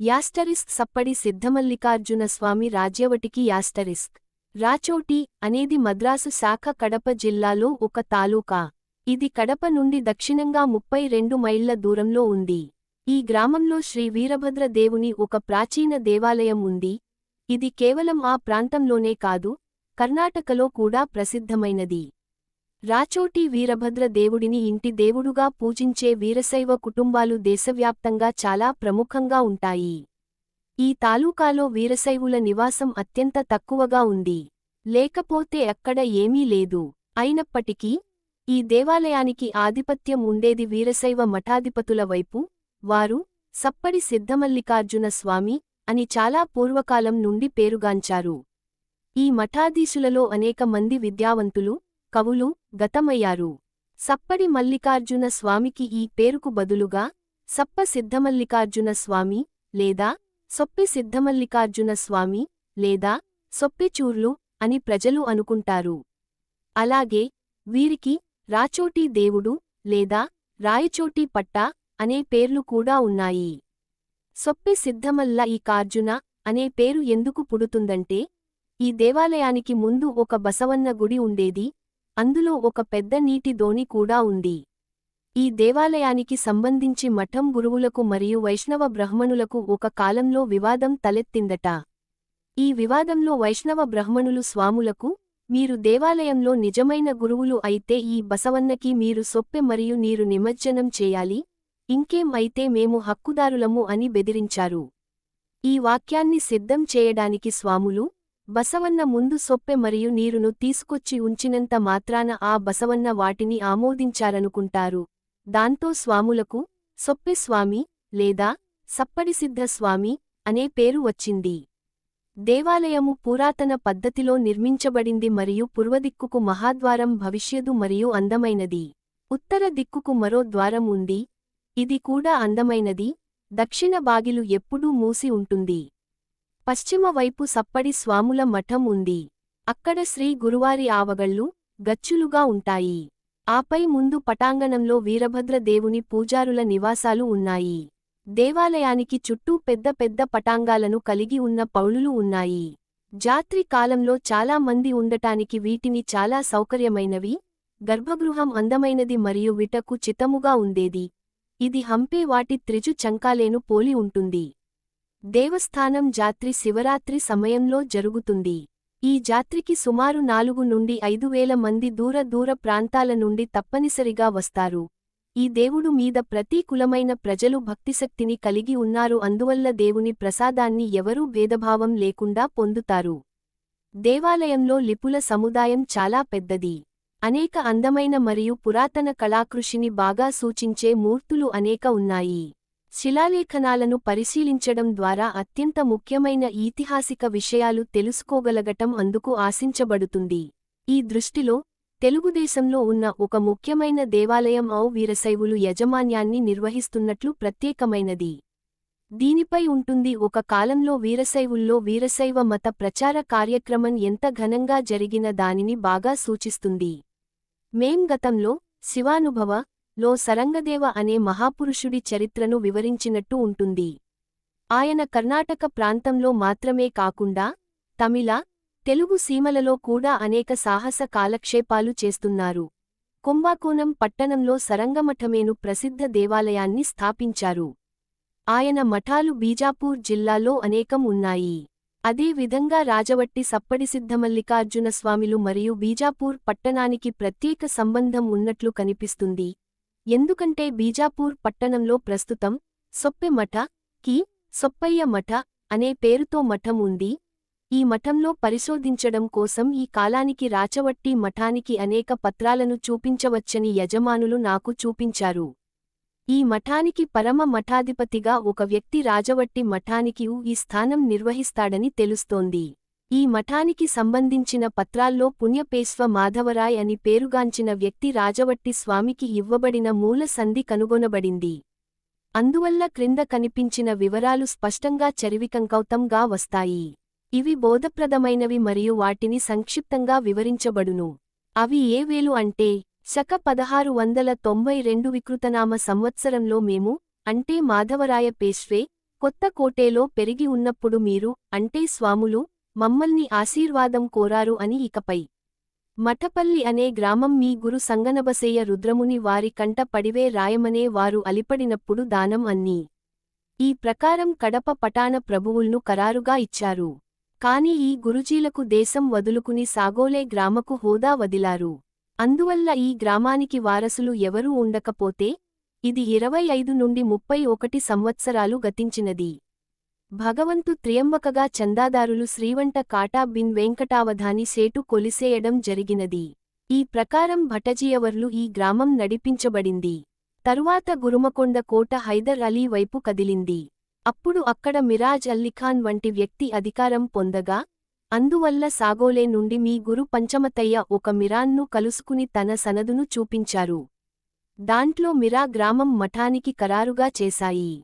Asterisk సప్పడి సిద్ధమల్లికార్జున స్వామి రాజ్యవటికి asterisk. Rachoti అనేది మద్రాసు శాఖ కడప జిల్లాలో ఒక తాలూకా. ఇది కడప నుండి దక్షిణంగా ముప్పై రెండు మైళ్ళ దూరంలో ఉంది. ఈ గ్రామంలో శ్రీ వీరభద్ర దేవుని ఒక ప్రాచీన దేవాలయం ఉంది. ఇది కేవలం ఆ ప్రాంతంలోనే కాదు కర్ణాటకలో కూడా ప్రసిద్ధమైనది. రాచోటి వీరభద్ర దేవుడిని ఇంటి దేవుడుగా పూజించే వీరశైవ కుటుంబాలు దేశవ్యాప్తంగా చాలా ప్రముఖంగా ఉంటాయి. ఈ తాలూకాలో వీరశైవుల నివాసం అత్యంత తక్కువగా ఉంది. లేకపోతే అక్కడ ఏమీ లేదు. అయినప్పటికీ ఈ దేవాలయానికి ఆధిపత్యం ఉండేది వీరశైవ మఠాధిపతుల వైపు వారు సప్పడి సిద్ధమల్లికార్జున స్వామి అని చాలా పూర్వకాలం నుండి పేరుగాంచారు. ఈ మఠాధీశులలో అనేక మంది విద్యావంతులు కవులు గతమయ్యారు. సప్పడి మల్లికార్జున స్వామికి ఈ పేరుకు బదులుగా సప్ప సిద్ధమల్లికార్జున స్వామి లేదా సొప్పి సిద్ధమల్లికార్జున స్వామి లేదా సొప్పిచూర్లు అని ప్రజలు అనుకుంటారు. అలాగే వీరికి రాచోటి దేవుడు లేదా రాయచోటి పట్ట అనే పేర్లు కూడా ఉన్నాయి. సొప్పి సిద్ధమల్ల ఈ కార్జున అనే పేరు ఎందుకు పుడుతుందంటే ఈ దేవాలయానికి ముందు ఒక బసవన్న గుడి ఉండేది అందులో ఒక పెద్ద నీటి దోణి కూడా ఉంది. ఈ దేవాలయానికి సంబంధించి మఠం గురువులకు మరియు వైష్ణవ బ్రహ్మణులకు ఒక కాలంలో వివాదం తలెత్తిందట. ఈ వివాదంలో వైష్ణవ బ్రహ్మణులు స్వాములకు మీరు దేవాలయంలో నిజమైన గురువులు అయితే ఈ బసవన్నకి మీరు సొప్పె మరియు నీరు నిమజ్జనం చేయాలి ఇంకేం అయితే మేము హక్కుదారులము అని బెదిరించారు. ఈ వాక్యాన్ని సిద్ధం చేయడానికి స్వాములు బసవన్న ముందు సొప్పె మరియు నీరును తీసుకొచ్చి ఉంచినంత మాత్రాన ఆ బసవన్న వాటిని ఆమోదించారనుకుంటారు. దాంతో స్వాములకు సొప్పె స్వామి లేదా సప్పడిసిద్ధ స్వామి అనే పేరు వచ్చింది. దేవాలయము పురాతన పద్ధతిలో నిర్మించబడింది మరియు పూర్వదిక్కుకు మహాద్వారం భవిష్యదు మరియు అందమైనది. ఉత్తర దిక్కుకు మరో ద్వారం ఉంది. ఇది కూడా అందమైనది. దక్షిణ బాగిలు ఎప్పుడూ మూసి ఉంటుంది. పశ్చిమ వైపు సప్పడి స్వాముల మఠం ఉంది. అక్కడ శ్రీ గురువారి ఆవగళ్ళు గచ్చులుగా ఉంటాయి. ఆపై ముందు పటాంగణంలో వీరభద్ర దేవుని పూజారుల నివాసాలు ఉన్నాయి. దేవాలయానికి చుట్టూ పెద్ద పెద్ద పటాంగాలను కలిగి ఉన్న పౌళులు ఉన్నాయి. జాత్రి కాలంలో చాలా మంది ఉండటానికి వీటిని చాలా సౌకర్యమైనవి గర్భగృహం అందమైనది మరియు విటకు చితముగా ఉండేది. ఇది హంపే వాటి త్రిజు చంకాలేను పోలి ఉంటుంది. దేవస్థానం జాత్రి శివరాత్రి సమయంలో జరుగుతుంది. ఈ జాత్రికి సుమారు నాలుగు నుండి ఐదు వేల మంది దూర దూర ప్రాంతాల నుండి తప్పనిసరిగా వస్తారు. ఈ దేవుడు మీద ప్రతీకులమైన ప్రజలు భక్తిశక్తిని కలిగి ఉన్నారు. అందువల్ల దేవుని ప్రసాదాన్ని ఎవరూ భేదభావం లేకుండా పొందుతారు. దేవాలయంలో లిపుల సముదాయం చాలా పెద్దది. అనేక అందమైన మరియు పురాతన కళాకృషిని బాగా సూచించే మూర్తులు అనేక ఉన్నాయి. శిలాలేఖనాలను పరిశీలించడం ద్వారా అత్యంత ముఖ్యమైన ఈతిహాసిక విషయాలు తెలుసుకోగలగటం అందుకు ఆశించబడుతుంది. ఈ దృష్టిలో తెలుగుదేశంలో ఉన్న ఒక ముఖ్యమైన దేవాలయం ఔ వీరశైవులు యజమాన్యాన్ని నిర్వహిస్తున్నట్లు ప్రత్యేకమైనది. దీనిపై ఉంటుంది ఒక కాలంలో వీరశైవుల్లో వీరశైవ మత ప్రచార కార్యక్రమం ఎంత ఘనంగా జరిగిన దానిని బాగా సూచిస్తుంది. మేం గతంలో శివానుభవ లో సరంగదేవ అనే మహాపురుషుడి చరిత్రను వివరించినట్టు ఉంటుంది. ఆయన కర్ణాటక ప్రాంతంలో మాత్రమే కాకుండా తమిళ తెలుగు సీమలలో కూడా అనేక సాహస కాలక్షేపాలు చేస్తున్నారు. కుంభకోణం పట్టణంలో సరంగమఠమేను ప్రసిద్ధ దేవాలయాన్ని స్థాపించారు. ఆయన మఠాలు బీజాపూర్ జిల్లాలో అనేకం ఉన్నాయి. అదే విధంగా రాజవట్టి సప్పడిసిద్ధమల్లికార్జునస్వామిలు స్వామిలు మరియు బీజాపూర్ పట్టణానికి ప్రత్యేక సంబంధం ఉన్నట్లు కనిపిస్తుంది. ఎందుకంటే బీజాపూర్ పట్టణంలో ప్రస్తుతం సొప్పె మఠ కి సొప్పయ్య మఠ అనే పేరుతో మఠం ఉంది. ఈ మఠంలో పరిశోధించడం కోసం ఈ కాలానికి రాచవట్టి మఠానికి అనేక పత్రాలను చూపించవచ్చని యజమానులు నాకు చూపించారు. ఈ మఠానికి పరమ మఠాధిపతిగా ఒక వ్యక్తి రాజవట్టి మఠానికి ఈ స్థానం నిర్వహిస్తాడని తెలుస్తోంది. ఈ మఠానికి సంబంధించిన పత్రాల్లో పుణ్యపేశ్వ మాధవరాయ్ అని పేరుగాంచిన వ్యక్తి రాజవట్టి స్వామికి ఇవ్వబడిన మూల సంధి కనుగొనబడింది. అందువల్ల క్రింద కనిపించిన వివరాలు స్పష్టంగా చరివికంకౌతంగా వస్తాయి. ఇవి బోధప్రదమైనవి మరియు వాటిని సంక్షిప్తంగా వివరించబడును. అవి ఏ వేలు అంటే శక పదహారు వందల తొంభై రెండు వికృతనామ సంవత్సరంలో మేము అంటే మాధవరాయ పేశ్వే కొత్త కోటేలో పెరిగి ఉన్నప్పుడు మీరు అంటే స్వాములు మమ్మల్ని ఆశీర్వాదం కోరారు అని ఇకపై. మఠపల్లి అనే గ్రామం మీ గురు సంగనబసేయ రుద్రముని వారి కంట పడివే రాయమనే వారు అలిపడినప్పుడు దానం అన్నీ. ఈ ప్రకారం కడప పటాన ప్రభువుల్ను కరారుగా ఇచ్చారు. కాని ఈ గురుజీలకు దేశం వదులుకుని సాగోలే గ్రామకు హోదా వదిలారు. అందువల్ల ఈ గ్రామానికి వారసులు ఎవరూ ఉండకపోతే ఇది ఇరవై ఐదు నుండి ముప్పై ఒకటి సంవత్సరాలు గతించినది. భగవంతు త్రియంబకగా చందాదారులు శ్రీవంట కాటా బిన్ వెంకటావధాని సేటు కొలిసేయడం జరిగినది. ఈ ప్రకారం భటజీయవర్లు ఈ గ్రామం నడిపించబడింది. తరువాత గురుమకొండ కోట హైదర్ అలీ వైపు కదిలింది. అప్పుడు అక్కడ మిరాజ్ అల్లిఖాన్ వంటి వ్యక్తి అధికారం పొందగా అందువల్ల సాగోలే నుండి మీ గురు పంచమతయ్య ఒక మిరాన్ను కలుసుకుని తన సనదును చూపించారు. దాంట్లో మిరా గ్రామం మఠానికి ఖరారుగా చేశాయి.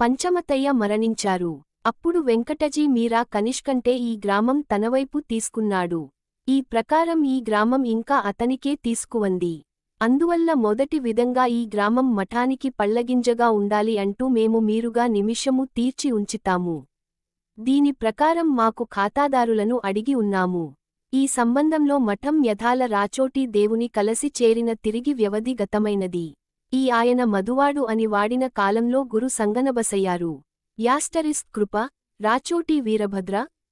పంచమతయ్య మరణించారు. అప్పుడు వెంకటజీ మీరా కనిష్కంటే ఈ గ్రామం తనవైపు తీసుకున్నాడు. ఈ ప్రకారం ఈ గ్రామం ఇంకా అతనికే తీసుకువంది. అందువల్ల మొదటి విధంగా ఈ గ్రామం మఠానికి పళ్ళగింజగా ఉండాలి అంటూ మేము మీరుగా నిమిషము తీర్చి ఉంచుతాము. దీని ప్రకారం మాకు ఖాతాదారులను అడిగి ఉన్నాము. ఈ సంబంధంలో మఠం యథాల రాచోటి దేవుని కలసి చేరిన తిరిగి వ్యవధి గతమైనది. ఈ ఆయన మధువాడు అని వాడిన కాలంలో గురు సంగనబసయ్యారు. యాస్టరిస్ కృప రాచోటి వీరభద్ర